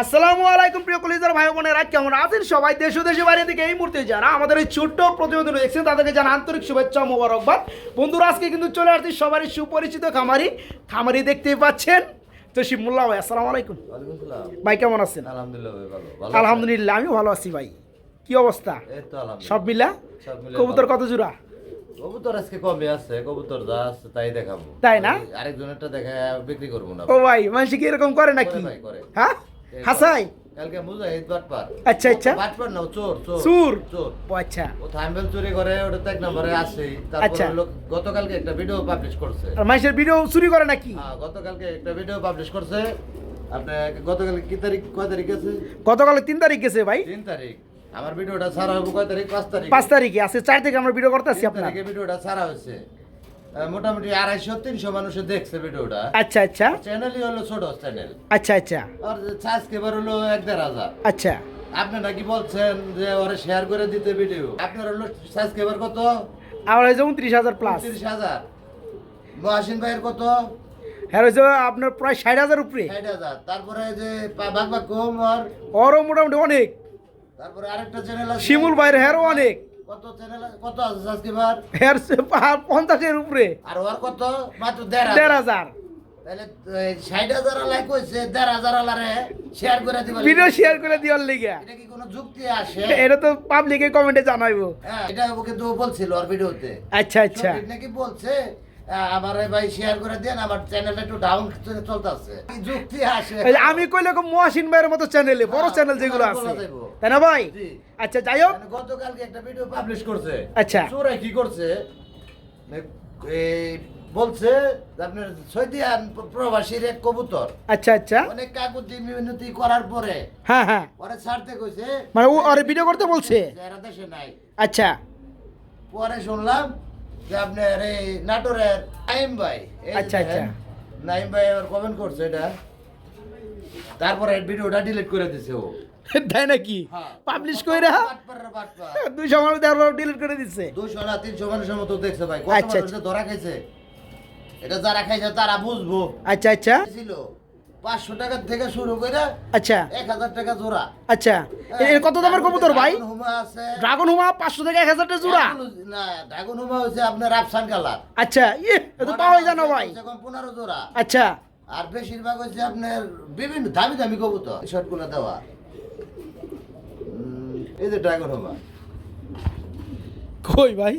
আসসালামু আলাইকুম প্রিয় কলিজার ভাই বোনেরা কেমন আছেন সবাই? দেশ দেশে বাইরে থেকে এই মুহূর্তে যারা আমাদের এই ছোট্ট প্রতিবেদন দেখছেন তাদেরকে জানা আন্তরিক শুভেচ্ছা মোবারকবাদ। বন্ধুরা আজকে কিন্তু চলে আসছি সবারই সুপরিচিত খামারি। খামারি দেখতেই পাচ্ছেন ভাই আসসালামু আলাইকুম। ভাই কেমন আছেন? আলহামদুলিল্লাহ আলহামদুলিল্লাহ আমি ভালো আছি ভাই। কি অবস্থা? সব মিলা? কবুতর কত জোড়া? কবুতর আজকে আছে? কবুতর যা আছে তাই দেখাবো। তাই না? আরেকজনেরটা দেখা বিক্রি করব না। ও ভাই মানুষ কি এরকম করে নাকি? করে। হ্যাঁ? হাসাই। কালকে মুজাহিদ বাটপার আচ্ছা, আচ্ছা। বাটপার না চোর চোর চোর? চোর। ও আচ্ছা। ও থাম্বেল চুরি করে ওটা এক নম্বরে আছে। আচ্ছা। তারপরে লোক গতকালকে একটা ভিডিও পাবলিশ করছে। আর মানুষের ভিডিও চুরি করে নাকি? হ্যাঁ গতকালকে একটা ভিডিও পাবলিশ করছে। আপনি গতকালকে কি তারিখ কয় তারিখ আছে গতকাল তিন তারিখ গেছে ভাই। তিন তারিখ। আমার ভিডিওটা সারা হবে কয় তারিখ? পাঁচ তারিখ। পাঁচ তারিখে আজকে চার থেকে আমরা ভিডিও করতেছি আপনার। ভিডিওটা সারা হয়েছে। মোটামুটি আড়াইশো তিনশো মানুষে দেখছে ভিডিওটা। আচ্ছা আচ্ছা। চ্যানেলই হলো ছোট চ্যানেল আচ্ছা আচ্ছা। আর সাবস্ক্রাইবার হলো এক দেড় হাজার। আচ্ছা। আপনি নাকি বলছেন যে ওরা শেয়ার করে দিতে ভিডিও আপনার হলো সাবস্ক্রাইবার কত? আমার হয়েছে উনত্রিশ হাজার প্লাস তিরিশ হাজার। মহাসিন ভাইয়ের কত? হ্যাঁ হয়েছে আপনার প্রায় ষাট হাজার উপরে। ষাট হাজার। তারপরে যে বাঘ বাঘ কম আর ওরও মোটামুটি অনেক। তারপরে আরেকটা চ্যানেল আছে। শিমুল ভাইয়ের হ্যারও অনেক। কত চ্যানেল কত আছে সাবস্ক্রাইবার হ্যার পঞ্চাশের উপরে। আর ওর কত? মাত্র দেড় দেড় হাজার। হাজার তাহলে ষাট হাজার লাইক হয়েছে দেড় হাজার শেয়ার করে দিবা ভিডিও শেয়ার করে দেওয়ার লিগে। এটা কি কোনো যুক্তি আসে? এটা তো পাবলিকে কমেন্টে জানাইবো। হ্যাঁ এটা বলছিল ওর ভিডিওতে আচ্ছা আচ্ছা। নাকি বলছে? আমার ভাই শেয়ার করে দেন আমার চ্যানেলটা একটু ডাউন চলতেছে। যুক্তি আসে। আমি কইলে মহাসিন ভাইয়ের মতো চ্যানেলে বড় হ্যাঁ, চ্যানেল যেগুলো আছে। তাই না ভাই? আচ্ছা যাই হোক। মানে গতকালকে একটা ভিডিও পাবলিশ করছে। আচ্ছা। চোরাই কি করছে? এই বলছে আপনার সৈদিয়ান প্রবাসীর এক কবুতর। আচ্ছা আচ্ছা। অনেক কাকুতি মিনতি করার পরে। হ্যাঁ হ্যাঁ। পরে ছাড়তে কইছে। মানে ও ভিডিও করতে বলছে? এরা দেশে নাই। আচ্ছা। পরে শুনলাম যে আপনার এই নাটোরের নাইম ভাই আচ্ছা, আচ্ছা। নাইম ভাই আবার কমেন্ট করছে এটা তারপরে ভিডিওটা ডিলিট করে দিছে ও। তাই নাকি? হ্যাঁ। পাবলিশ কইরা বাটপাররা বাটপার। দুইশো মানুষ ডিলিট করে দিচ্ছে দুশো না তিনশো মানুষের মতো দেখছে ভাই। কত আচ্ছা, মানুষ ধরা খাইছে? এটা যারা খাইছে তারা বুঝব। আচ্ছা আচ্ছা। ছিল। পাঁচশো টাকা থেকে শুরু করে আচ্ছা। এক হাজার টাকা জোড়া। আচ্ছা। এর কত দামের কবুতর ভাই? ড্রাগন হুমা আছে। ড্রাগন হুমা পাঁচশো থেকে এক হাজার টাকা জোড়া? না ড্রাগন হুমা হচ্ছে আপনার আফসান কালার আচ্ছা ইয়ে তো পাওয়াই জানো ভাই। পনেরো জোড়া। আচ্ছা। আর বেশিরভাগ হচ্ছে আপনার বিভিন্ন দামি দামি কবুতর। শর্টগুলো দেওয়া। এই যে ড্রাগন হুমা কই ভাই।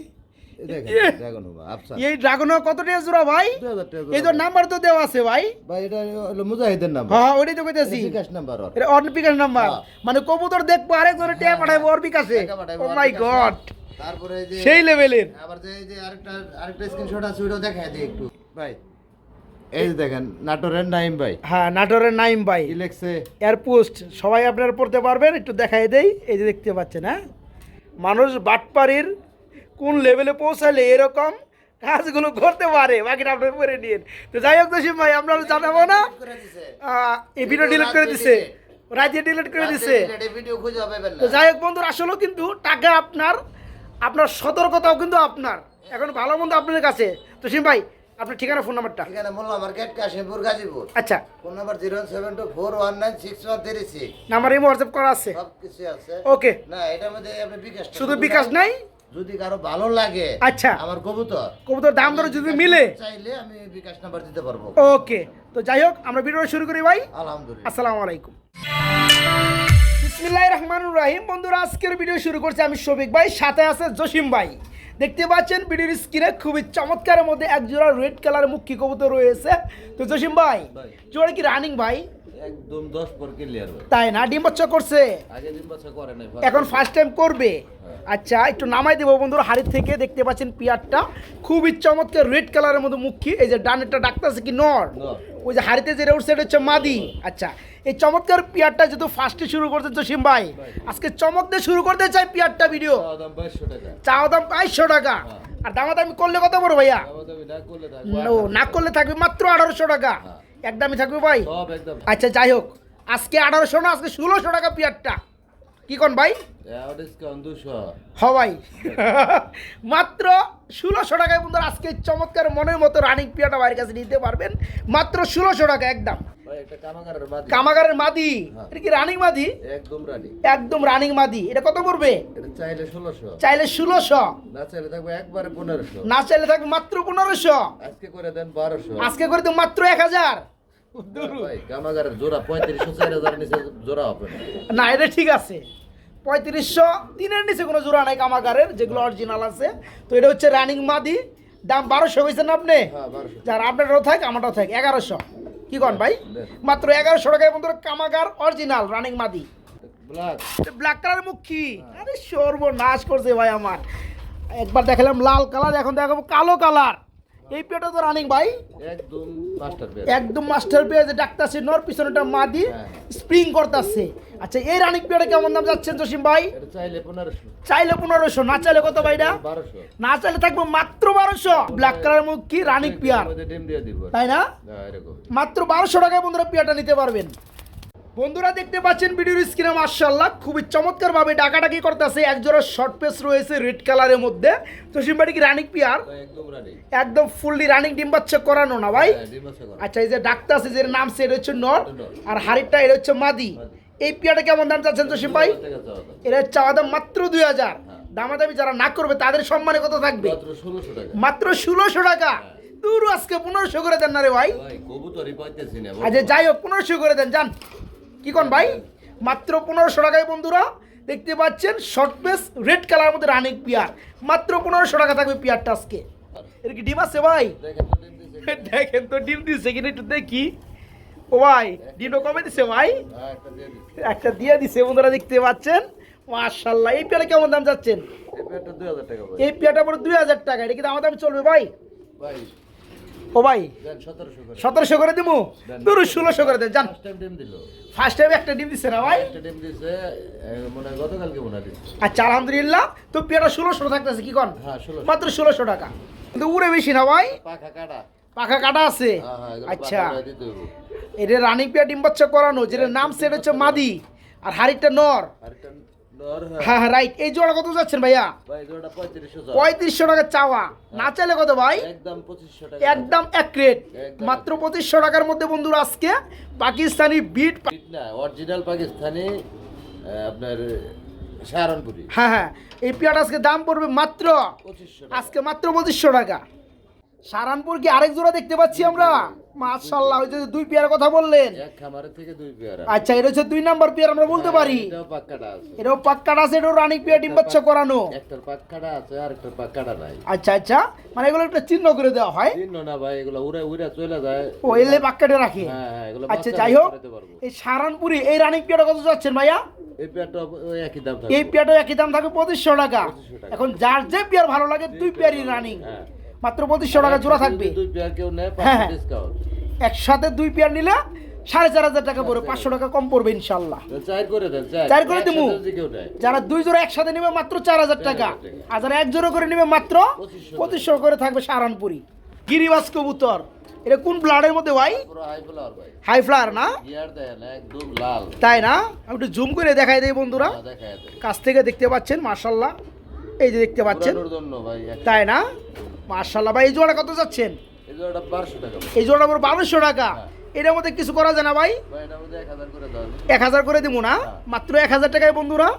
ড্রাগন হুমা এই ড্রাগন হুমা জোড়া ভাই? দুই হাজার টাকা এই তো নাম্বার তো দেওয়া আছে ভাই। ভাই এটা হলো মুজাহিদের নাম্বার হ্যাঁ হ্যাঁ ওইটাই তো কইতেছি। বিকাশ নাম্বার ওর। এটা অন বিকাশ নাম্বার হ্যাঁ। মানে কবুতর দেখব আরেকজনের টিয়া পাঠাইবো ওর বিকাশে। ও মাই গড তারপরে যে সেই লেভেলের আবার যে এই যে আরেকটা আরেকটা স্ক্রিনশট আছে ওইটাও দেখায় দিই একটু। ভাই এই দেখেন নাটোরের নাইম ভাই। হ্যাঁ নাটোরের নাইম ভাই। লেখছে এয়ার পোস্ট সবাই আপনারা পড়তে পারবেন একটু দেখাই দেই। এই যে দেখতে পাচ্ছেন হ্যাঁ? মানুষ বাটপাড়ির কোন লেভেলে পৌঁছালে এরকম কাজগুলো করতে পারে? বাকিটা আপনার পরে নিন। তো যাই হোক দোষী ভাই আমরা জানাব না। করে এই ভিডিও ডিলিট করে দিছে। রাজিয়ে ডিলিট করে দিছে। তো যাই হোক বন্ধুর আসলেও কিন্তু টাকা আপনার আপনার সতর্কতাও কিন্তু আপনার। এখন ভালো মন্দ আপনার কাছে। তো সিম ভাই আপনার ঠিকানা ফোন নাম্বারটা এখানে মোল্লা মার্কেট কাশিমপুর গাজীপুর আচ্ছা। Phone number zero seven two four one nine six one three six number এই হোয়াটসঅ্যাপ করা আছে। সব কিছু আছে। ওকে না এটার মধ্যে আপনি বিকাশ শুধু বিকাশ নাই যদি কারও ভালো লাগে আচ্ছা। আমার কবুতর। কবুতর দাম দর যদি মিলে। চাইলে আমি বিকাশ নাম্বার দিতে পারব। ওকে তো যাই হোক আমরা ভিডিও শুরু করি ভাই। আলহামদুলিল্লাহ। আসসালামু আলাইকুম। বিসমিল্লাহির রহমানুর রহিম। বন্ধুরা আজকের ভিডিও শুরু করছি আমি শফিক ভাই সাথে আছে জসিম ভাই। দেখতে পাচ্ছেন ভিডিওর স্ক্রিনে খুবই চমৎকারের মধ্যে এক জোড়া রেড কালার মুখী কবুতর রয়েছে। তো জসিম ভাই। জোড়া কি রানিং ভাই? একদম দশ পর ক্লিয়ার ভাই তাই না? ডিম বাচ্চা করছে? আগে বাচ্চা করে নাই এখন ফার্স্ট টাইম করবে? আচ্ছা একটু নামাই দেবো বন্ধুরা হাড়ির থেকে দেখতে পাচ্ছেন পিয়ারটা। খুবই চমৎকার রেড কালারের মধ্যে মুখী। এই যে ডানেরটা ডাকতেছে কি নর। ওই যে হাড়িতে যে রোড সাইড হচ্ছে মাদি। আচ্ছা এই চমৎকার পিয়ারটা যেহেতু ফার্স্টে শুরু করতে জসিম ভাই আজকে চমক দিয়ে শুরু করতে চাই পিয়ারটা ভিডিও চাওয়া দাম বাইশশো টাকা। আর দামাদামি করলে কত বড় ভাইয়া? না করলে না করলে থাকবে মাত্র আঠারোশো টাকা। একদমই থাকবে ভাই? সব একদম। আচ্ছা যাই হোক। আজকে আঠারোশো না আজকে ষোলোশো টাকা পিয়ারটা। কি কোন ভাই? দুশো। হওয়াই মাত্র ষোলোশো টাকায় বন্ধুরা আজকে চমৎকার মনের মতো রানিং পিয়াটা বাইরের কাছে নিতে পারবেন। মাত্র ষোলোশো টাকা একদম। কামাগারের মাদি। হ্যাঁ। এটা কি রানিং মাদি? একদম রানি একদম রানিং মাদি। এটা কত পড়বে? চাইলে ষোলোশো। চাইলে ষোলোশো। না চাইলে থাকবে একবারে পনেরোশো। না চাইলে থাকবে মাত্র পনেরোশো। আজকে করে দেন বারোশো। আজকে করে তো মাত্র এক হাজার। ভাই কামাগারের জোড়া পঁয়ত্রিশশো চার হাজার নিচে জোড়া হবে না। এটা ঠিক আছে। পঁয়ত্রিশশো তিনের নিচে কোনো জোড়া নাই কামাগারের যেগুলো অরিজিনাল আছে। তো এটা হচ্ছে রানিং মাদি দাম বারোশো হয়েছেন আপনি? হ্যাঁ যার আপনারও থাক আমারটাও থাক এগারোশো। কি কন ভাই? মাত্র এগারোশো টাকায় বন্ধুরা কামাগার অরিজিনাল রানিং মাদি ব্ল্যাক কালার মুখ। আরে সর্বনাশ করছে ভাই আমার। একবার দেখালাম লাল কালার এখন দেখাবো কালো কালার এই পেটা তো রানিং ভাই। একদম মাস্টার পেয়ার একদম মাস্টার পেয়ে যে ডাক্তারছে নর পিছনেটা মাদি হ্যাঁ। স্প্রিং করতেছে। আচ্ছা এই রানিং পেয়ারে কেমন দাম যাচ্ছেন জসিম ভাই? চাইলে পনেরোশো। চাইলে পনেরোশো না চাইলে কত ভাইটা না চাইলে থাকব মাত্র বারোশো। ব্ল্যাক কালার মুখ কি রানিং পেয়ার? তাই না? হ্যাঁ, মাত্র বারোশো টাকায় বন্ধুরা পেয়ারটা নিতে পারবেন। বন্ধুরা দেখতে পাচ্ছেন ভিডিওর স্ক্রিনে মার্শাল্লাহ খুবই চমৎকারভাবে ডাকাডাকি করতেছে। একজোড়া শর্ট পেস রয়েছে রেড কালারের মধ্যে। তো সিম্বাটি কি রানিং পিয়ার একদম ফুললি রানিং ডিম বাচ্চা করানো না ভাই? হ্যাঁ। আচ্ছা এই যে ডাক্তার আছে যে নাম সে এটা হচ্ছে নর। আর হাড়িটা এটা হচ্ছে মাদি। এই পিয়াটা কেমন দাম চাচ্ছেন জসিম ভাই এটা চাওয়া দাম। মাত্র দুই হাজার। হ্যাঁ। দামাদামি যারা না করবে তাদের সম্মানে কত থাকবে? মাত্র ষোলোশো টাকা। মাত্র দূর আজকে পনেরোশো করে দেন না রে ভাই। আচ্ছা যাই হোক পনেরোশো করে দেন যান। কি কোন ভাই? মাত্র পনেরোশো টাকায় বন্ধুরা দেখতে পাচ্ছেন শর্ট পেস রেড কালার মধ্যে রানিং পিয়ার মাত্র পনেরোশো টাকা থাকবে পিয়ারটা আজকে। এর কি ডিম আছে ভাই? দেখেন তো ডিম দিচ্ছে কিনা একটু দেখি। ও ভাই ডিমটা কমে দিছে ভাই? একটা দিয়ে দিছি। বন্ধুরা দেখতে পাচ্ছেন। মাশাল্লাহ এই পেয়ারা কেমন দাম যাচ্ছেন? এই পেয়ারটা 2000 টাকা এই পেয়ারটা পরে দুই হাজার টাকা এটা কি দাম দাম চলবে ভাই? ভাই, ও ভাই দেন 1700 করে। সতেরোশো করে দিব দুরু ষোলোশো করে দেন দিলো। ফার্স্ট টাইম একটা ডিম দিচ্ছে না ভাই। আচ্ছা আলহামদুলিল্লাহ তো পেয়ারা ষোলোশো থাকতেছে কি কন? হ্যাঁ, 1600 মাত্র ষোলোশো টাকা। কিন্তু উড়ে বেশি না ভাই? পাখা কাটা। পাখা কাটা আছে? হ্যাঁ, হ্যাঁ, আচ্ছা। এটা রানিং পেয়ার ডিম বাচ্চা করানো যেটা নাম সেট হচ্ছে মাদি আর হাড়িটা আরেকটা নর, হ্যাঁ। হ্যাঁ হ্যাঁ রাইট এই জোড়া কত যাচ্ছেন ভাইয়া? ভাই, জোড়াটা 3500 যাও। পঁয়ত্রিশশো টাকা চাওয়া। না চাইলে কত ভাই? একদম 2500 এক রেট মাত্র পঁচিশশো টাকার মধ্যে বন্ধুরা আজকে পাকিস্তানি বিট ঠিক না, original পাকিস্তানি, আপনার সাহারানপুরি হ্যাঁ হ্যাঁ। এই আজকে দাম পড়বে মাত্র আজকে মাত্র পঁচিশশো টাকা। সারানপুর কি আরেক জোড়া দেখতে পাচ্ছি আমরা? মাশাল্লাহ ওই যে দুই পেয়ার কথা বললেন। এক থেকে দুই পেয়ারা। আচ্ছা এটা হচ্ছে দুই নাম্বার পেয়ার আমরা বলতে পারি। এটাও পাক্কাটা আছে। এটাও পাক্কাটা আছে এটাও রানিক পেয়ার ডিম বাচ্চা করানো। একটার পাক্কাটা আছে আর একটার পাক্কাটা নাই। আচ্ছা আচ্ছা মানে এগুলো একটা চিহ্ন করে দেওয়া হয়। চিহ্ন না ভাই এগুলো উড়ে উড়ে চলে যায়। ও এলে পাক্কাটে রাখে। হ্যাঁ হ্যাঁ এগুলো আচ্ছা যাই হোক এই সারানপুরি এই রানিক পেয়ারটা কত যাচ্ছেন ভাইয়া? এই পেয়ারটা একই দাম এই থাকবে। পেয়ারটা একই দাম থাকে পঁচিশশো টাকা। 2500 টাকা। এখন যার যে পেয়ার ভালো লাগে দুই পেয়ারই রানিং হ্যাঁ। মাত্র পঁচিশশো টাকা জোড়া থাকবে। হ্যাঁ, হ্যাঁ। একসাথে দুই পেয়ার নিলে সাড়ে চার হাজার টাকা পড়বে পাঁচশো টাকা কম পড়বে ইনশাল্লাহ। চার করে নেয়। যারা দুই জোড়া একসাথে নেবে মাত্র চার হাজার টাকা। আর যারা এক জোড়া করে নেবে মাত্র পঁচিশশো করে থাকবে সারানপুরি গিরিবাস কবুতর। এটা কোন ব্লাডের মধ্যে ভাই? হাই ফ্লাওয়ার না? দেয় তাই না? আমি একটু জুম করে দেখাই দেই বন্ধুরা। হ্যাঁ, কাছ থেকে দেখতে পাচ্ছেন মার্শাল্লাহ এই যে দেখতে পাচ্ছেন। তাই না? মার্শাল্লাহ ভাই এই জোড়া কত যাচ্ছেন? এই জোড়াটা পুরো বারোশো টাকা। হ্যাঁ। এটার মধ্যে কিছু করা যায় না ভাই? এক হাজার করে দিব না? হ্যাঁ। মাত্র এক হাজার টাকায় বন্ধুরা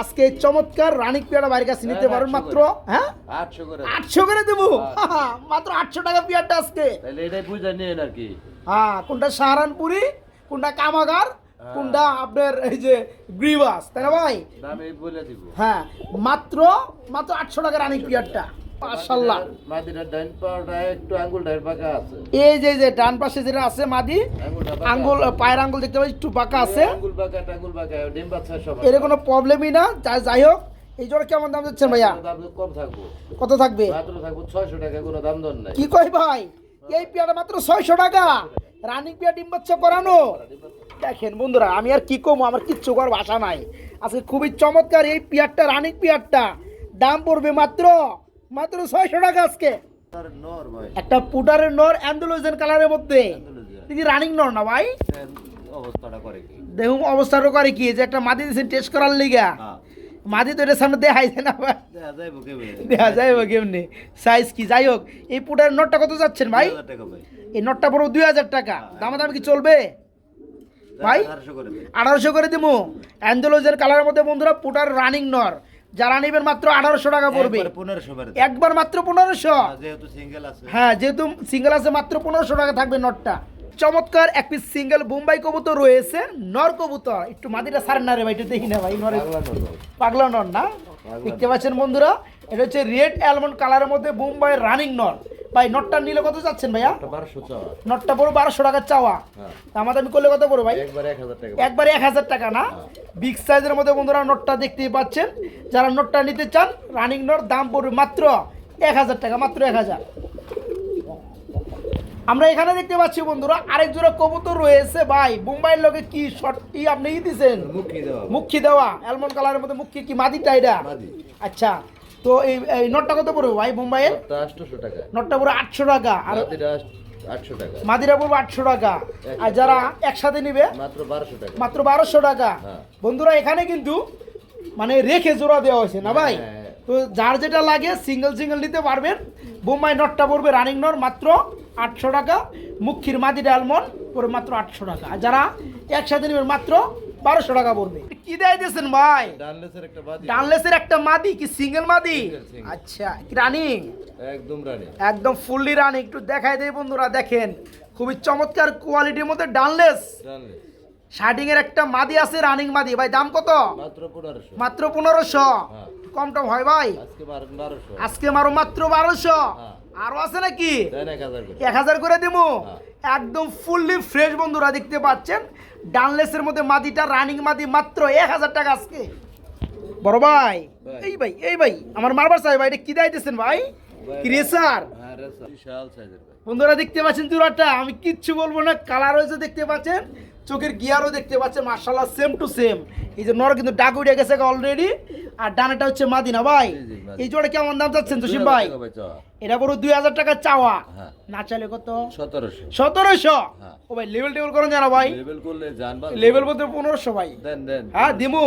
আজকে এই চমৎকার রানিক পেয়ারা বাড়ির কাছে নিতে হ্যাঁ, পারেন আটশো মাত্র। হ্যাঁ? আটশো করে। দেবো। মাত্র আটশো টাকা পেয়ারটা আজকে। হ্যাঁ কোনটা সাহারানপুরি কোনটা কামাগার কোনটা আপনার এই যে গ্রিবাস তাই না ভাই? হ্যাঁ মাত্র মাত্র আটশো টাকা রানিক পেয়ারটা। মাশাল্লাহ মাদিনার ডাইন পাওয়াটা একটু আঙ্গুল ডাইন পাকা আছে। এই যে যে ডান পাশে যেটা আছে মাদি আঙ্গুল পায়ের আঙ্গুল দেখতে পাচ্ছি একটু বাঁকা আছে। আঙ্গুল বাঁকা টাঙ্গুল বাঁকা ডিম বাচ্চা সব এর কোনো প্রবলেমই না যাই হোক এই জোড়া কেমন দাম দিচ্ছেন ভাইয়া? কম থাকব। কত থাকবে? মাত্র থাকব ছয়শো টাকা কোনো দাম দর নাই। কি কই ভাই? এই পেয়ারটা মাত্র ছয়শো টাকা। রানিং পেয়ার ডিম বাচ্চা করানো। দেখেন বন্ধুরা আমি আর কি কমো আমার কিচ্ছু করার ভাষা নাই। আজকে খুবই চমৎকার এই পেয়ারটা রানিং পেয়ারটা। দাম পড়বে মাত্র মাত্র ছয়শো টাকা আজকে। ভাই একটা পুটারের নর অ্যান্ডোলোজেন কালারের মধ্যে। দেখি রানিং নর না ভাই? দেখুন অবস্থাটা করে কি? যে একটা মাদি দিয়েছেন টেস্ট করার লিগা। হ্যাঁ। মাদি তো এটা সামনে দেখাইছে না আবার দেখা যাইব কেমনে? সাইজ কি? যাই হোক এই পুটার নটটা কত যাচ্ছেন ভাই? 2000 টাকা ভাই। এই নটটা পড়ো দুই হাজার টাকা। দামা দাম কি চলবে? ভাই? 1800 করে দেন আঠারোশো করে দেবো অ্যান্ডোলজের কালারের মধ্যে বন্ধুরা পুটার রানিং নর। যারা নেবেন মাত্র আঠারোশো টাকা পড়বে। একবারে 1500 করে দেন একবার মাত্র পনেরোশো। যেহেতু সিঙ্গেল আছে। হ্যাঁ যেহেতু সিঙ্গেল আছে মাত্র পনেরোশো টাকা থাকবে নটটা। চমৎকার এক পিস সিঙ্গেল বোম্বাই কবুতর রয়েছে নর কবুতর। একটু মাদিটা সারেন না রে ভাই একটু দেখি না ভাই নরে পাগলা নর পাগলা নর না? দেখতে পাচ্ছেন বন্ধুরা এটা হচ্ছে রেড অ্যালমন্ড কালারের মধ্যে বোম্বাই রানিং নর। ভাই নটটা নিলে কত যাচ্ছেন ভাইয়া? একটা 1200 নটটা পড়ো বারোশো টাকা চাওয়া। হ্যাঁ। আমাদের আমি করলে কত পড়ো ভাই? একবারে 1000 টাকা। একবারে এক হাজার টাকা না? বিগ সাইজের মধ্যে বন্ধুরা নোটটা দেখতেই পাচ্ছেন। যারা নোটটা নিতে চান রানিং নোট দাম পড়বে মাত্র এক হাজার টাকা মাত্র এক হাজার। আমরা এখানে দেখতে পাচ্ছি বন্ধুরা আরেক জোড়া কবুতর রয়েছে ভাই। মুম্বাইয়ের লোকে কি শর্ট কি আপনি ই দিছেন? মুখি দেওয়া। মুখি দেওয়া। অ্যালমন্ড কালারের মধ্যে মুখি কি? মাদিটা এটা? আচ্ছা। তো এই এই নোটটা কত পড়বে ভাই মুম্বাইয়ের? তা 800 টাকা। নোটটা পুরো আটশো টাকা। আর 800 টাকা। মাদিরা পড়বে আটশো টাকা। আর যারা একসাথে নিবে মাত্র 1200 টাকা। মাত্র বারোশো টাকা। হ্যাঁ। বন্ধুরা এখানে কিন্তু মানে রেখে জোড়া দেওয়া হয়েছে না ভাই? হ্যাঁ। তো যার যেটা লাগে সিঙ্গেল সিঙ্গেল নিতে পারবেন। বোম্বাই নটটা পড়বে রানিং নট মাত্র আটশো টাকা। মুখির মাদি ডালমন পড়বে মাত্র আটশো টাকা। আর যারা একসাথে নেবেন মাত্র বারোশো টাকা পড়বে কি দেয় দিয়েছেন ভাই? ডানলেসের একটা বাদি ডানলেসের একটা মাদি কি সিঙ্গেল মাদি। আচ্ছা রানিং একদম রানী একদম ফুললি রানিং একটু দেখাই দেয় বন্ধুরা দেখেন। খুবই চমৎকার কোয়ালিটির মধ্যে ডানলেস। ডানলেস। শার্টিং এর একটা মাদি আছে রানিং মাদি। ভাই দাম কত? মাত্র পনেরোশো। হ্যাঁ। কম টম হয় ভাই। আজকে মারো মাত্র বারোশো। হ্যাঁ। আরও আছে নাকি? দেন 1000 করে। এক হাজার করে দেবো হ্যাঁ। একদম ফুললি ফ্রেশ বন্ধুরা দেখতে পাচ্ছেন। ডানলেসের মধ্যে মাদিটা রানিং মাদি মাত্র এক হাজার টাকা আজকে। বড় ভাই। এই ভাই এই ভাই আমার মারবার সাহেব ভাই এটা কি দাইতেছেন ভাই? ভাই। কি রেসার? হ্যাঁ বন্ধুরা দেখতে পাচ্ছেন চূড়াটা আমি কিচ্ছু বলব না কালার হয়েছে দেখতে পাচ্ছেন। চোখের গিয়ারও দেখতে পাচ্ছেন মার্শাল্লাহ সেম টু সেম এই যে নর কিন্তু ডাক উঠে গেছে অলরেডি আর ডানাটা হচ্ছে মাদিনা ভাই। এই জোড়া কেমন দাম চাচ্ছেন তুষিম ভাই? 2000 টাকা চাওয়া। এটা পুরো দুই হাজার টাকা চাওয়া। হ্যাঁ। না চাইলে কত? 1700 সতেরোশো? হ্যাঁ। ও ভাই লেভেল টেবিল করেন জানা ভাই। লেভেল করলে লেভেল বলতে পনেরোশো ভাই। হ্যাঁ দিমু।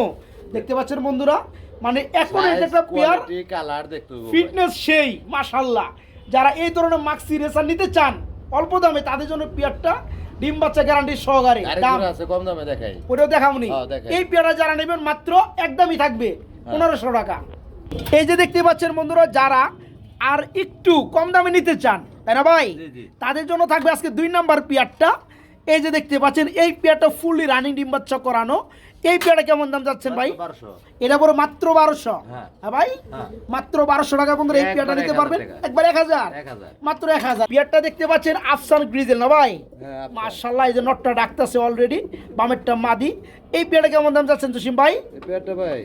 দেখতে পাচ্ছেন বন্ধুরা? মানে এখন এটা একটা পেয়ার কালার দেখতে ফিটনেস সেই মাশাল্লাহ যারা এই ধরনের মাক্সি রেসার নিতে চান অল্প দামে তাদের জন্য পেয়ারটা ডিম বাচ্চা গ্যারান্টি সহকারে দাম। আছে কম দামে দেখাই। ওটাও দেখাবনি হ্যাঁ, এই পেয়ারা যারা নেবেন মাত্র একদমই থাকবে হ্যাঁ। পনেরোশো টাকা। এই যে দেখতে পাচ্ছেন বন্ধুরা যারা আর একটু কম দামে নিতে চান তাই না ভাই। তাদের জন্য থাকবে আজকে দুই নাম্বার পেয়ারটা। এই যে দেখতে পাচ্ছেন এই পেয়ারটা ফুললি রানিং ডিম বাচ্চা করানো। এই পেয়ারটা কেমন দাম যাচ্ছেন ভাই? এটা পরে মাত্র বারোশো। হ্যাঁ। হ্যাঁ ভাই? হ্যাঁ। মাত্র বারোশো টাকা বন্ধুরা এই পেয়ারটা নিতে পারবেন? একবার এক হাজার? মাত্র এক হাজার। পেয়ারটা দেখতে পাচ্ছেন আফসান গ্রিজেল না ভাই? মার্শাল্লাহ এই যে নটটা ডাকতেছে অলরেডি বামেরটা মাদি। এই পেয়ারটা কেমন দাম যাচ্ছেন জসিম ভাই? পেয়ারটা ভাই?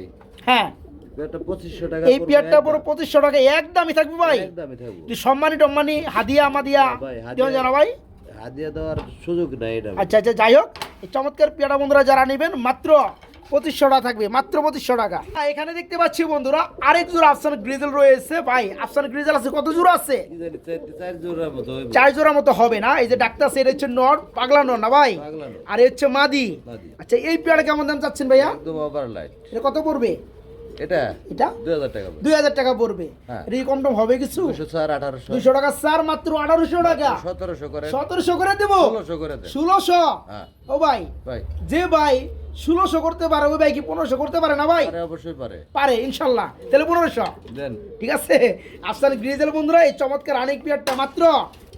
হ্যাঁ। পেয়ারটা 2500 টাকা এই পেয়ারটা পুরো পঁচিশশো টাকা একদমই থাকবে ভাই। সম্মানী টম্মানি হাদিয়া মাদিয়া দেওয়া জানা ভাই? হাদিয়া দেওয়ার সুযোগ নাই এটা আচ্ছা আচ্ছা যাই হোক চমৎকার পেয়ারা বন্ধুরা যারা নেবেন মাত্র পঁচিশশো টাকা থাকবে মাত্র পঁচিশশো টাকা। এখানে দেখতে পাচ্ছি বন্ধুরা আরেক জোড়া আফসান গ্রিজেল রয়েছে। ভাই আফসান গ্রিজেল আছে কত জোড়া আছে? চার জোড়া মতো হবে। না? এই যে ডাক্তার সেট হচ্ছে নর পাগলা নর না ভাই? আর হচ্ছে মাদি। আচ্ছা এই পেয়ারা কেমন দাম চাচ্ছেন ভাইয়া? এটা কত পড়বে? এটা? এটা? 2000 টাকা দুই হাজার টাকা পড়বে। হ্যাঁ। কম টম হবে কিছু? 204 1800 দুইশো টাকা স্যার মাত্র আঠারোশো টাকা। 1700 করে। সতেরোশো করে দেবো? 1600 করে ষোলোশো? হ্যাঁ। ও ভাই ভাই। যে ভাই ষোলোশো করতে পারে ওই ভাই কি পনেরোশো করতে পারে না ভাই? আরে অবশ্যই পারে। পারে ইনশাল্লাহ। তাহলে পনেরোশো। দেন। ঠিক আছে? আফসান গ্রিজেল বন্ধুরা এই চমৎকার আনিক পেয়ারটা মাত্র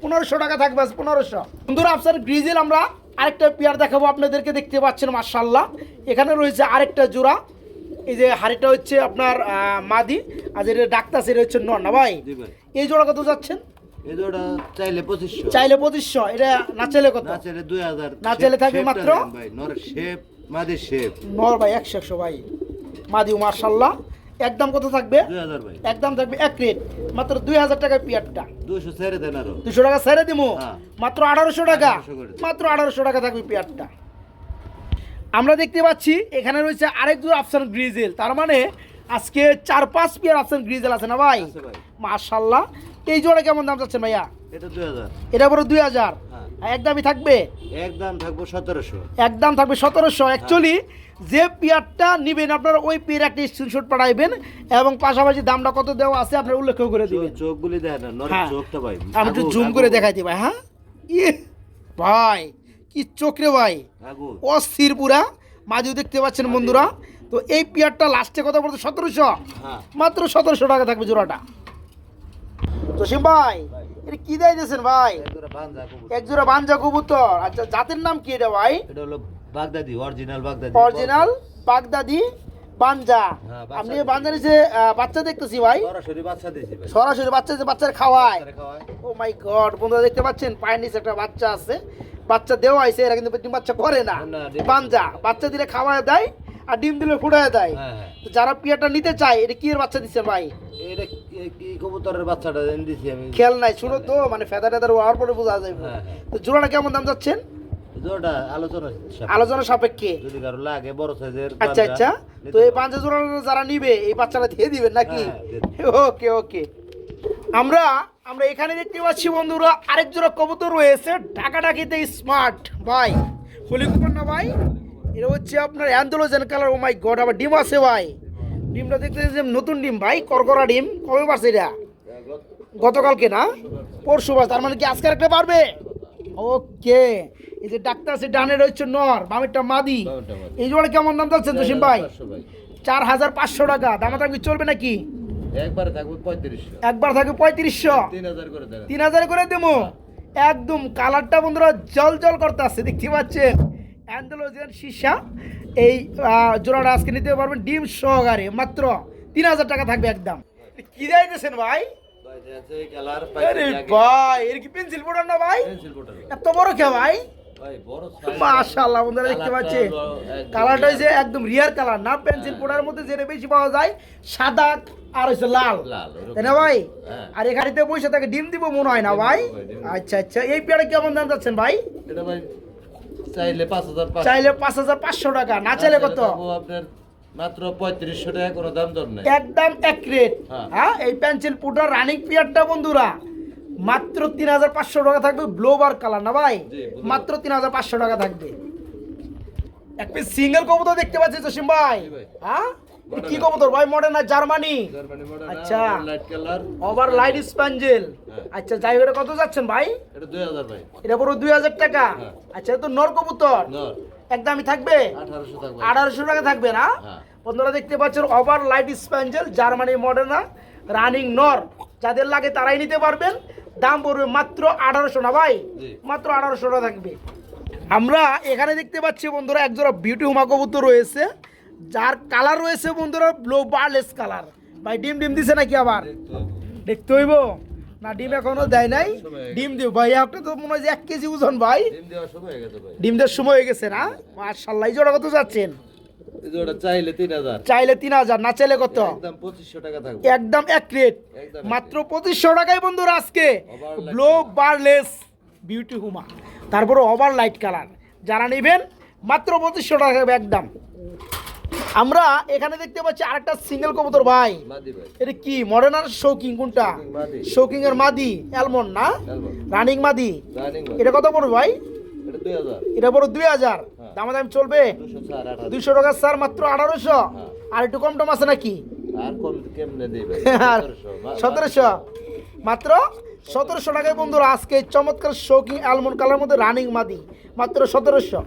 পনেরোশো টাকা থাকবে পনেরোশো। বন্ধুরা আফসান গ্রিজেল আমরা আরেকটা পেয়ার দেখাবো আপনাদেরকে দেখতে পাচ্ছেন মার্শাল্লাহ এখানে রয়েছে আরেকটা জোড়া। এই যে হাড়িটা হচ্ছে আপনার মাদি আর যেটা ডাক্তার সেটা হচ্ছে নর না ভাই। এই জোড়া কত যাচ্ছেন? চাইলে 2500 চাইলে পঁচিশশো এটা না চাইলে কত? না চাইলে 2000 না চাইলে থাকবে মাত্র? মাদি শেপ নর ভাই একশো একশো ভাই। মাদিও মার্শাল্লাহ একদম কত থাকবে? একদম থাকবে এক রেট। মাত্র দুই হাজার টাকা পেয়ারটা। 200 ছেড়ে দেন আরও। দুশো টাকা ছেড়ে দিবো হ্যাঁ। মাত্র আঠারোশো টাকা? 1800 করে দিন। মাত্র আঠারোশো টাকা থাকবে পেয়ারটা। আমরা দেখতে পাচ্ছি এখানে রয়েছে আরেক জোড়া আফসান গ্রিজেল তার মানে আজকে চার পাঁচ পেয়ার আফসান গ্রিজেল আছে না ভাই। মার্শাল্লাহ এই জোড়া কেমন দাম চাচ্ছেন ভাইয়া? এটা 2000 এটা বড় দুই হাজার। হ্যাঁ। একদমই থাকবে? একদম থাকব সতেরোশো। একদম থাকবে সতেরোশো। অ্যাকচুয়ালি যে পেয়ারটা নেবেন আপনারা ওই পেয়ার একটা স্ক্রিনশট পাঠাইবেন এবং পাশাপাশি দামটা কত দেওয়া আছে আপনার উল্লেখ করে দিবেন। চোখগুলি দেখ না হ্যাঁ। চোখটা ভাই। আমি একটু জুম করে দেখাই দিই ভাই হ্যাঁ? ইয়ে ভাই। কি চোখ রে ভাই অস্থির পুরা। মাঝেও দেখতে পাচ্ছেন বন্ধুরা তো এই পেয়ারটা লাস্টে কথা বলতে সতেরোশো। হ্যাঁ। মাত্র সতেরোশো টাকা থাকবে জোড়াটা। জসিম ভাই এটা কি দেয় দিয়েছেন ভাই। এক জোড়া বাঞ্জা কবুতর। আচ্ছা জাতের নাম কি এটা ভাই? এটা হলো বাগদাদি অরিজিনাল বাগদাদি। অরিজিনাল বাগদাদি বাঞ্জা। হ্যাঁ, আপনি বাঞ্জা নিচে বাচ্চা দেখতেছি ভাই। সরাসরি বাচ্চা দিয়েছি সরাসরি বাচ্চা বাচ্চার খাওয়ায়। খাওয়ায়। ও মাই গড বন্ধুরা দেখতে পাচ্ছেন পায়ের নিচে একটা বাচ্চা আছে। বাচ্চা দেওয়া হয়েছে এরা কিন্তু ডিম বাচ্চা করে না। বাঞ্জা বাচ্চা দিলে খাওয়ায় দেয় আর ডিম দিলে ফুটায় দেয়। হ্যাঁ হ্যাঁ। তো যারা পিয়াটা নিতে চায় এটা কি এর বাচ্চা দিচ্ছে ভাই? এটা কি- কি কবুতরের বাচ্চাটা দিছি আমি। খেয়াল নাই শুনো তো মানে ফেদা টেদার হওয়ার পরে বোঝা যায় হ্যাঁ। তো জোড়াটা কেমন দাম যাচ্ছেন? জোড়া আলোচনা সাপেক্ষে। আলোচনা সাপেক্ষে। যদি কারও লাগে বড় সাইজের আচ্ছা আচ্ছা। তো এই পাঁচা জোড়া যারা নিবে এই বাচ্চাটা দিয়ে দিবেন নাকি? ওকে ওকে। আমরা আমরা এখানে দেখতে পাচ্ছি বন্ধুরা আরেক জোড়া কবুতর রয়েছে ঢাকা ডাকিতে স্মার্ট ভাই। হলি কুমার না ভাই? এটা হচ্ছে আপনার অ্যান্ডোলোজেন কালার ও মাই গড আবার ডিম আছে ভাই। ডিমটা দেখতে যে নতুন ডিম ভাই করকরা ডিম। কবে পারছে এটা? গতকালকে না? পরশু বার তার মানে কি আজকে একটা পারবে ওকে এই যে ডাক্তার আছে ডানের হচ্ছে নর বামেরটা মাদি। এই জোড়া কেমন দাম যাচ্ছেন জসিম ভাই? ভাই। চার হাজার পাঁচশো টাকা। দামাদামি চলবে নাকি? একবারে থাকবে পঁয়ত্রিশশো। একবার থাকে পঁয়ত্রিশশো। তিন হাজার করে তিন হাজার করে দেবো। একদম কালারটা বন্ধুরা জল জল করতে আসছে দেখতে পাচ্ছেন? অ্যান্ডোলোজিয়ান সীসা। এই জোড়াটা আজকে নিতে পারবেন ডিম সহকারে মাত্র তিন হাজার টাকা থাকবে একদম। কি যাইতেছেন ভাই? ভাই এর কি পেন্সিল বোর্ডার না ভাই? এত বড় কে ভাই। মাশাআল্লাহ বন্ধুরা দেখতে কালারটা একদম কালারটা হচ্ছে একদম রিয়ার কালার না পেন্সিল পোড়ার মধ্যে যেটা বেশি পাওয়া যায় সাদা আর হচ্ছে লাল। তাই না ভাই? হ্যাঁ। আর এখানেতে বসে তাকে ডিম দিব মনে হয় না ভাই। আচ্ছা আচ্ছা এই পেয়ারা কেমন দাম যাচ্ছেন ভাই? এটা ভাই চাইলে পাঁচ হাজার চাইলে পাঁচ হাজার পাঁচশো টাকা না চাইলে কত? আপনার মাত্র পঁয়ত্রিশশো টাকা কোনো দাম দর নাই। একদম এক রেট হ্যাঁ। হ্যাঁ এই পেন্সিল পুটার রানিং পিয়ারটা বন্ধুরা। মাত্র তিন হাজার পাঁচশো টাকা থাকবে ব্লোবার কালার না ভাই? মাত্র তিন হাজার পাঁচশো টাকা থাকবে। এক পিস সিঙ্গেল কবুতর দেখতে পাচ্ছি জসিম ভাই। হ্যাঁ? কি কবুতর ভাই? মডার্ন না জার্মানি আচ্ছা। ওভার লাইট স্প্যাঞ্জেল হ্যাঁ। আচ্ছা যাই হোক কত যাচ্ছেন ভাই? এটা পুরো দুই হাজার টাকা। হ্যাঁ। আচ্ছা তো নর কবুতর। একদমই থাকবে? আঠারোশো টাকা থাকবে না? হ্যাঁ। বন্ধুরা দেখতে পাচ্ছেন ওভার লাইট স্প্যাঞ্জেল জার্মানি মডার্না রানিং নর। যাদের লাগে তারাই নিতে পারবেন। দাম পড়বে মাত্র আঠারোশো না ভাই? মাত্র আঠারোশো টাকা থাকবে। আমরা এখানে দেখতে পাচ্ছি বন্ধুরা একজোড়া বিউটি হুমা কবুতর রয়েছে। যার কালার রয়েছে বন্ধুরা ব্লো বারলেস কালার ভাই ডিম ডিম দিছে নাকি আবার? দেখতে হইব। না ডিম এখনও দেয় নাই। ডিম দিব ভাই একটা তো মনে হয় এক কেজি ওজন ভাই। ডিম দেওয়ার সময় হয়ে গেছে ভাই। ডিম দেওয়ার সময় হয়ে গেছে না? মার্শাল্লাহ জোড়া কত যাচ্ছেন? চাইলে তিন হাজার। না চাইলে কত? একদম এক রেট। একদম এক মাত্র পঁচিশশো টাকায় বন্ধুরা আজকে ব্লো বারলেস বিউটি হুমা তারপরে ওভার লাইট কালার যারা নেবেন মাত্র পঁচিশশো টাকা একদম। আমরা এখানে দেখতে পাচ্ছি আরেকটা সিঙ্গেল কবুতর ভাই। এটা কি? মডার্ন আর শৌকিং কোনটা? শৌকিং এর মাদি অ্যালমন্ড না? রানিং মাদি। এটা কত পড়বে ভাই? এটা পড়ো দুই হাজার। হ্যাঁ। দামাদাম চলবে। দুইশো টাকা স্যার মাত্র আঠারোশো। হ্যাঁ। আর একটু কম টম আছে নাকি? সতেরোশো মাত্র সতেরোশো টাকায় বন্ধুরা আজকে চমৎকার শৌকিং অ্যালমন্ড কালার মধ্যে রানিং মাদি। মাত্র সতেরোশো।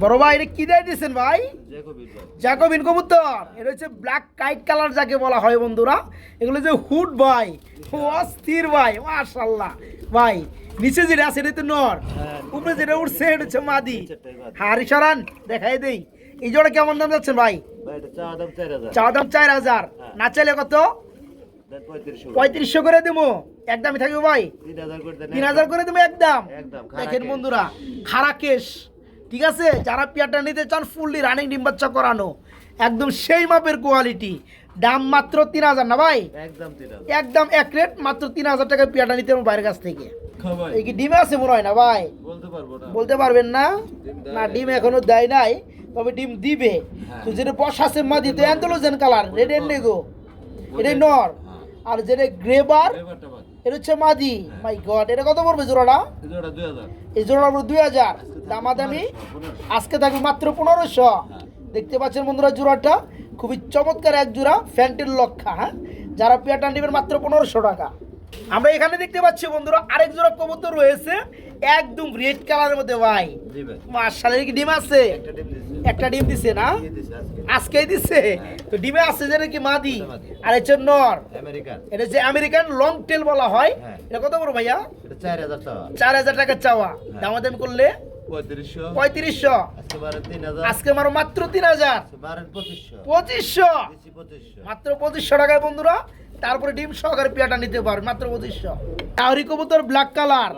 বড় ভাই এটা কি দেয় দিয়েছেন ভাই? জ্যাকোবিন। ভাই জ্যাকোবিন কবুতর। এটা হচ্ছে ব্ল্যাক কাইট কালার যাকে বলা হয় বন্ধুরা। এগুলো যে হুড ভাই। অস্থির ভাই মাশাল্লাহ ভাই নিচে যেটা আছে এটা তো নর। হ্যাঁ। উপরে যেটা উঠছে এটা হচ্ছে মাদি। হারি সরান দেখাই দেই। এই জোড়া কেমন দাম যাচ্ছেন ভাই? চা দাম চার হাজার। হ্যাঁ। না চাইলে কত? পঁয়ত্রিশশো। করে দেবো। একদমই থাকবে ভাই। তিন হাজার করে দেবো একদম দেখেন বন্ধুরা খারা কেশ ঠিক আছে? যারা পেয়ারটা নিতে চান ফুললি রানিং ডিম বাচ্চা করানো। একদম সেই মাপের কোয়ালিটি দাম মাত্র তিন হাজার না ভাই? একদম একদম এক রেট মাত্র তিন হাজার টাকায় পেয়ারটা নিতে বাইরের কাছ থেকে। এই কি ডিমে আছে মনে হয় না ভাই? বলতে পারব না। বলতে পারবেন না? না ডিম এখনও দেয় নাই তবে ডিম দিবে। হ্যাঁ। তো যেটা বসাছে মা দিতে অ্যান্থোলোজেন কালার রেড এন্ড নেগো এটা নর। হ্যাঁ। আর যেটা গ্রেবার এটা হচ্ছে মাদি। মাই গড এটা কত পড়বে জোড়াটা? এই জোড়া পড়বে দুই হাজার। দামাদামি। আজকে থাকবে মাত্র পনেরোশো। দেখতে পাচ্ছেন বন্ধুরা জোড়াটা? খুবই চমৎকার এক জোড়া ফ্যান্টের লক্ষা হ্যাঁ? যারা পেয়ারটা নেবেন মাত্র পনেরোশো টাকা। আমরা এখানে দেখতে পাচ্ছি বন্ধুরা আরেক জোড়া কবুতর রয়েছে একদম রেড কালারের মধ্যে ভাই। মার্শালের কি ডিম আছে? একটা ডিম দিছে। না? আজকে। আজকেই দিছে? তো ডিমে আছে যেটা কি মাদি। আর হচ্ছে নর। আমেরিকান। এটা যে আমেরিকান লং টেল বলা হয় হ্যাঁ। এটা কত বড় ভাইয়া? চার হাজার টাকা চার হাজার টাকা চাওয়া। দামাদাম করলে পঁয়ত্রিশশো। আজকে আমার মাত্র তিন হাজার। পঁচিশশো। মাত্র পঁচিশশো টাকায় বন্ধুরা তারপরে ডিম সহকারে পিয়াটা নিতে পারবে মাত্র পঁচিশশো। টাওরি কবুতর ব্ল্যাক কালার।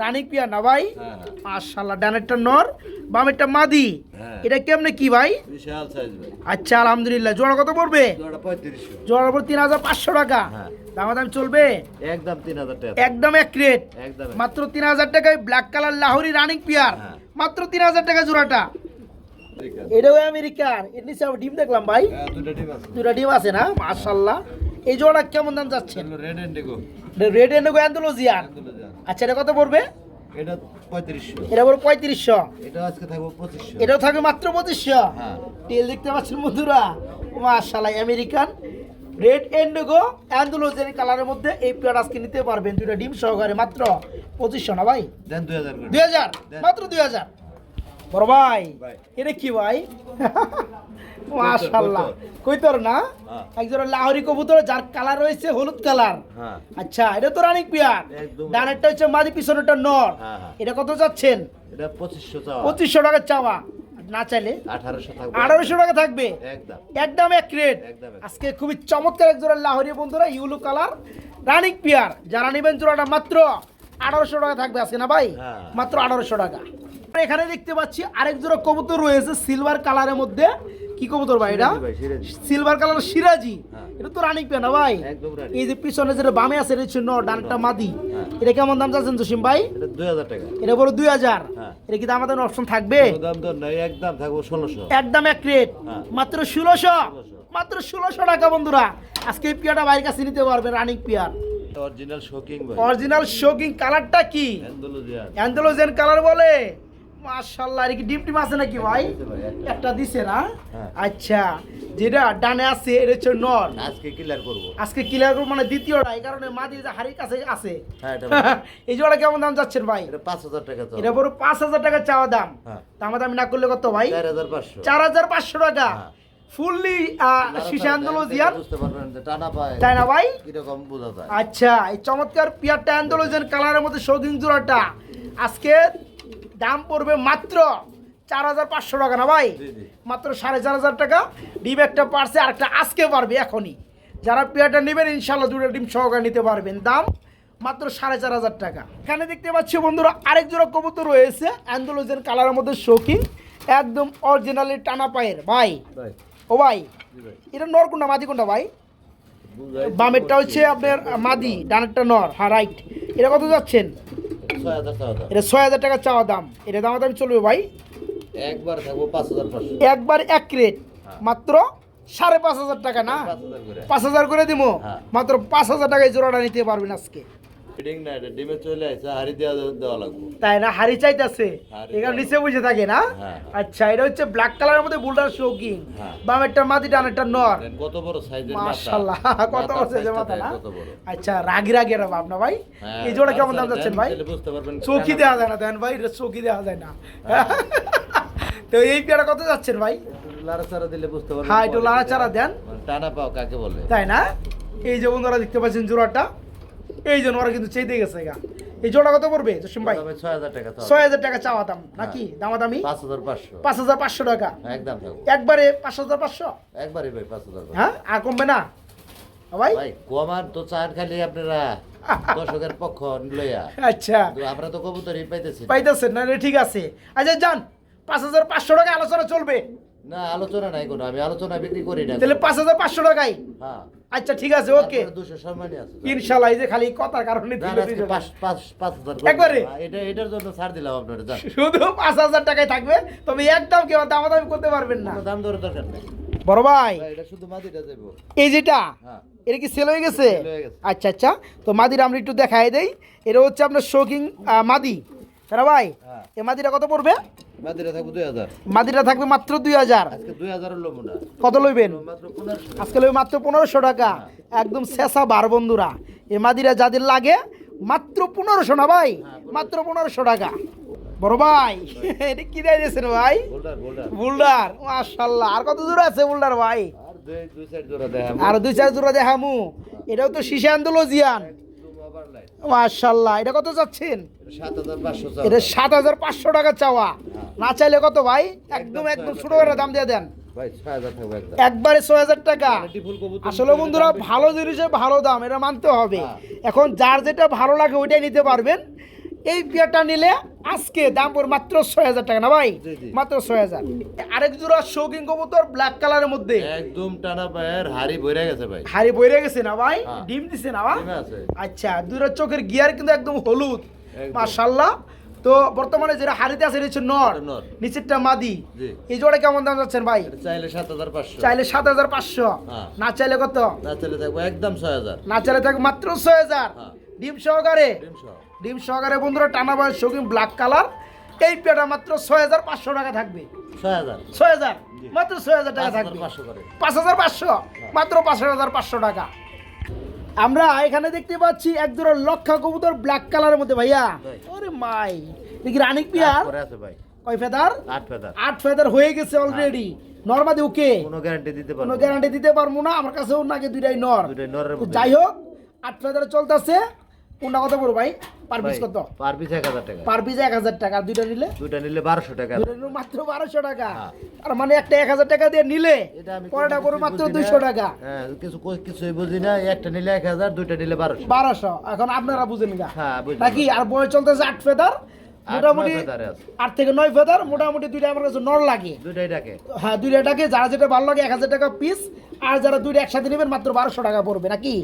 রানী পিয়া না ভাই? হ্যাঁ হ্যাঁ। মাশাল্লাহ ডানেরটা নর বামেরটা মাদি। হ্যাঁ। এটা কেমনে কি ভাই? আচ্ছা আলহামদুলিল্লাহ। জোড়া কত পড়বে? জোড়া উপর তিন হাজার পাঁচশো টাকা। দামাদাম চলবে? একদম তিন হাজার টাকা। একদম এক রেট একদম মাত্র তিন হাজার টাকায় ব্ল্যাক কালার লাহোরি রানিং পিয়ার হ্যাঁ। মাত্র তিন হাজার টাকা জোড়াটা। এটাও আমেরিকার। এর নিচে ডিম দেখলাম ভাই। হ্যাঁ, দুটো ডিম আছে। না? মাশাল্লাহ এই জোড়া কেমন দাম যাচ্ছেন? Red indigo red indigo Andalusian আচ্ছা এটা কত পড়বে? এটা পঁয়ত্রিশশো। এটা পড়বে পঁয়ত্রিশশো। এটা আজকে থাকব পঁচিশশো। এটাও থাকবে মাত্র পঁচিশশো। হ্যাঁ। তেল দেখতে পাচ্ছেন বন্ধুরা। মাশাল্লাহ আমেরিকান। রেড এন্ডোগো অ্যান্ডোলজিয়ান কালারের মধ্যে এই পেয়ার আজকে নিতে পারবেন। দুটা ডিম সহকারে মাত্র পঁচিশশো না ভাই? দেন দুই হাজার মাত্র দুই হাজার? বড় ভাই। এটা কি ভাই? মাশাল্লাহ কইতর না? হ্যাঁ। একজন লাহোরি কবুতর যার কালার রয়েছে হলুদ কালার হ্যাঁ। আচ্ছা এটা তো রানিক পিয়ার। ডানেরটা হচ্ছে মাদি পিছনেরটা নর। হ্যাঁ। এটা কত যাচ্ছেন এটা পঁচিশশো চাওয়া। পঁচিশশো টাকা চাওয়া। না চাইলে আঠারোশো আঠারোশো টাকা থাকবে। একদম। একদম এক রেট। আজকে খুবই চমৎকার এক জোড়া লাহোরি বন্ধুরা ইউলু কালার রানিক পিয়ার। যারা নেবেন জোড়াটা মাত্র আঠারোশো টাকা থাকবে আজকে না ভাই? হ্যাঁ। মাত্র আঠারোশো টাকা। এখানে দেখতে পাচ্ছি আরেক জোড়া কবুতর রয়েছে সিলভার কালারের মধ্যে। কি কবুতর ভাই এটা। সিলভার কালার সিরাজি। হ্যাঁ। এটা তো রানিক পিয়া না ভাই? এই যে পিছনে যেটা বামে আছে এটা নর ডানটা মাদি। হ্যাঁ। এটা কেমন দাম চাচ্ছেন জসিম ভাই? এটা বড় দুই হাজার। এটা কি আমাদের অপশন থাকবে? একদম থাকব ষোলোশো। একদম এক রেট। মাত্র ষোলোশো। মাত্র ষোলোশো টাকা বন্ধুরা। আজকে এই পিয়াটা বাইরের কাছে নিতে পারবে রানিং পিয়ার। অরিজিনাল শোকিং অরিজিনাল শোকিং কালারটা কি? অ্যান্ডালুজিয়ান কালার বলে? মাশাআল্লাহ এর কি ডিম টিম আছে নাকি ভাই? একটা। দিছে না? হ্যাঁ। আচ্ছা যেটা ডানে আছে এটা হচ্ছে নর। আজকে ক্লিয়ার করব। আজকে ক্লিয়ার মানে দ্বিতীয়টা এই কারণে মাদি যে হাড়ির কাছে আছে। হ্যাঁ এটা এই জোড়া কেমন দাম যাচ্ছেন ভাই? এটা পাঁচ হাজার টাকা চাও এটা পাঁচ হাজার টাকা চাওয়া দাম। হ্যাঁ। দামা দামি না করলে কত ভাই? চার হাজার পাঁচশো। চার হাজার পাঁচশো টাকা। ফুললি শিশা আন্দোলজিয়ান বুঝতে পারবেন যে টানা ভাই কীরকম বোঝা যায়। আচ্ছা এই চমৎকার পিয়ারটা অ্যান্ডোলজেন কালারের মধ্যে শৌখিন জোড়াটা। আজকে দাম পড়বে মাত্র চার হাজার পাঁচশো টাকা না ভাই। মাত্র সাড়ে চার হাজার টাকা। ডিম একটা পারছে আর একটা আজকে পারবে এখনই। যারা পিয়ারটা নেবেন ইনশাল্লাহ দুটো ডিম সহকারে নিতে পারবেন। দাম মাত্র সাড়ে চার হাজার টাকা। এখানে দেখতে পাচ্ছি বন্ধুরা আরেক জোড়া কবুতর রয়েছে। অ্যান্ডোলজেন কালারের মধ্যে শৌখিন একদম অরিজিনালি টানা পায়ের ভাই। ও ভাই এটা নর কোনটা? মাদি কোনটা ভাই? বামেরটা হচ্ছে আপনার মাদি ডানেরটা নর হ্যাঁ রাইট এটা কত যাচ্ছেন? এটা ছয় হাজার টাকা চাওয়া দাম। এটা দাম দাম চলবে ভাই? একবার থাকব পাঁচ হাজার পাঁচশো। একবার এক রেট মাত্র সাড়ে পাঁচ হাজার টাকা না? পাঁচ হাজার করে। দিব হ্যাঁ। মাত্র পাঁচ হাজার টাকায় জোড়াটা নিতে পারবেন আজকে। ফিডিং না এটা ডিমে চলে আসছে হাড়ি দেওয়া দেওয়া লাগবে। তাই না? হাড়ি চাইতেছে? হাড়ি নিচে বসে থাকে না? হ্যাঁ। আচ্ছা এটা হচ্ছে ব্ল্যাক কালারের মধ্যে বুলটার শৌকিং হ্যাঁ। বামেরটা মাদি ডানেরটা নর। কত বড় সাইজের মাশাল্লাহ কত বছর যে মাথা না? আচ্ছা রাগি রাগি এটা ভাবনা ভাই? হ্যাঁ, এই জোড়া কেমন দাম আচ্ছা, যাচ্ছেন ভাই? তাহলে চৌকি দেওয়া যায় না দেন ভাই দেওয়া যায় না। তো এই পেয়ারা কত যাচ্ছেন ভাই? লাড়াচাড়া দিলে বুঝতে পারবেন হ্যাঁ, একটু লাড়াচাড়া দেন। মানে টানা পাও কাকে বলে? তাই না? এই যে বন্ধুরা দেখতে পাচ্ছেন জোড়াটা। এই জন্য ওরা কিন্তু চেয়ে গেছে গা। এই জোড়া কত পড়বে জসিম ভাই? ছয় হাজার টাকা ছয় হাজার টাকা চাওয়া দাম নাকি? দামাদামি? পাঁচ হাজার পাঁচশো। পাঁচ হাজার পাঁচশো টাকা। একদম একবারে পাঁচ হাজার পাঁচশো? একবারই ভাই পাঁচ হাজার হ্যাঁ আর কমবে না? ভাই? তো চার খালি আপনারা দর্শকের পক্ষ লইয়া। আচ্ছা। আমরা তো কবুতরই পাইতেছি। পাইতেছেন না ঠিক আছে। আচ্ছা যান পাঁচ হাজার পাঁচশো টাকা আলোচনা চলবে। না আলোচনা নাই কোনো আমি আলোচনা বিক্রি করি না তাহলে পাঁচ হাজার পাঁচশো টাকাই। হ্যাঁ। আচ্ছা ঠিক আছে ওকে। ইনশাল্লাহ এই যে খালি কথার কারণে একবারে? এটা এটার জন্য ছাড় দিলাম আপনার শুধু পাঁচ হাজার টাকায় থাকবে তবে একদম কেউ দামাদামি করতে পারবেন না। দাম দরের দরকার নেই। বড় ভাই। ভাই এটা শুধু মাদিটা যাব এই যেটা হ্যাঁ। এটা কি সেল হয়ে হয়ে গেছে। আচ্ছা আচ্ছা। তো মাদির আমরা একটু দেখাই দেই। এটা হচ্ছে আপনার শৌকিং মাদি। তারা ভাই হ্যাঁ। এ মাদিটা কত পড়বে? মাদিটা থাকব দুই হাজার। মাদিটা থাকবে মাত্র দুই হাজার। আজকে দুই হাজারের লোবো না কত লইবেন? আজকে লইবে মাত্র পনেরোশো টাকা। একদম শেষা বার বন্ধুরা। এ মাদিরা যাদের লাগে মাত্র পনেরোশো না ভাই? মাত্র পনেরোশো টাকা। বড় ভাই এটা কি দিয়েছেন ভাই? বোল্ডার মাশাল্লাহ। আর কত দূর আছে বুলডার ভাই? আর দুই জোড়া দেয় চার দূরে দেখামু। এটাও তো শিশা আন্দোলজিয়ান। মাশাল্লাহ এটা কত পাঁচশো এটা সাত হাজার পাঁচশো টাকা চাওয়া। না চাইলে কত ভাই? একদম একদম ছোট করে দাম দিয়ে দেন। একবারে ছয় হাজার টাকা। আসলে বন্ধুরা ভালো জিনিসের ভালো দাম এটা মানতে হবে। হ্যাঁ। এখন যার যেটা ভালো লাগে ওইটাই নিতে পারবেন। এই পেয়ারটা নিলে আজকে দাম পড়ে মাত্র ছয় হাজার টাকা না ভাই। মাত্র ছয় হাজার। আরেক জোড়া শৌকিং কবুতর ব্ল্যাক কালারের মধ্যে। একদম টানা পায়ের হাড়ি বইরা গেছে ভাই। হাড়ি বইরে গেছে না ভাই? হ্যাঁ। ডিম দিছে না ভাই? আচ্ছা দুইটা চোখের গিয়ার কিন্তু একদম হলুদ। মাশাল্লাহ তো বর্তমানে যেটা হাড়িতে আছে হচ্ছে নর। নিচেরটা মাদি। এই জোড়া কেমন দাম যাচ্ছেন ভাই? চাইলে সাত হাজার পাঁচশো। চাইলে সাত হাজার পাঁচশো। হ্যাঁ। না চাইলে কত? না চাইলে থাকব একদম ছয় হাজার। না চাইলে থাকবে মাত্র ছয় হাজার। হ্যাঁ। ডিম সহকারে? ডিম সহ। ডিম সহকারে বন্ধুরা টানা বয়স শৌখিন ব্ল্যাক কালার এই পেটা মাত্র ছয় হাজার পাঁচশো টাকা থাকবে। ছয় হাজার। ছয় হাজার মাত্র ছয় হাজার টাকা থাকবে। পাঁচ হাজার পাঁচশো মাত্র পাঁচ হাজার পাঁচশো টাকা। আমরা এখানে দেখতে পাচ্ছি এক জোড়া লক্ষা কবুতর ব্ল্যাক কালারের মধ্যে ভাইয়া। ওরে মাই। দেখি রানিক পিয়ার? ভাই। কয় ফেদার? আট ফেদার। আট ফেদার হয়ে গেছে অলরেডি নর্মাদি ওকে? কোনো গ্যারান্টি দিতে কোনো পারব গ্যারান্টি দিতে পারব না। আমার কাছেও নাকি দুইটাই নর। দুইটাই মধ্যে। যাই হোক আট ফেদার চলতেছে। কোনটা কথা পড়ো ভাই? পার পিস কত? পার পিস এক হাজার টাকা। পার পিস এক হাজার টাকা আর দুইটা নিলে? দুইটা নিলে টাকা। দুইটা নিলে মাত্র টাকা। হ্যাঁ। আর মানে একটা এক হাজার টাকা দিয়ে নিলে পরেটা মাত্র বুঝি না। দুইশো টাকা। হ্যাঁ কিছু কিছুই বুঝি না। একটা নিলে এক হাজার দুইটা নিলে এখন আপনারা বুঝেন হ্যাঁ নাকি? আর বয়স চলতেছে আট ফেদার। মোটামুটি। আট থেকে নয় ফেদার মোটামুটি দুইটা আমার কাছে নর লাগে। দুইটাই ডাকে। হ্যাঁ দুইটা টাকে যারা যেটা ভালো লাগে এক হাজার টাকা পিস আর যারা দুইটা একসাথে নেবেন মাত্র বারোশো টাকা পড়বে নাকি?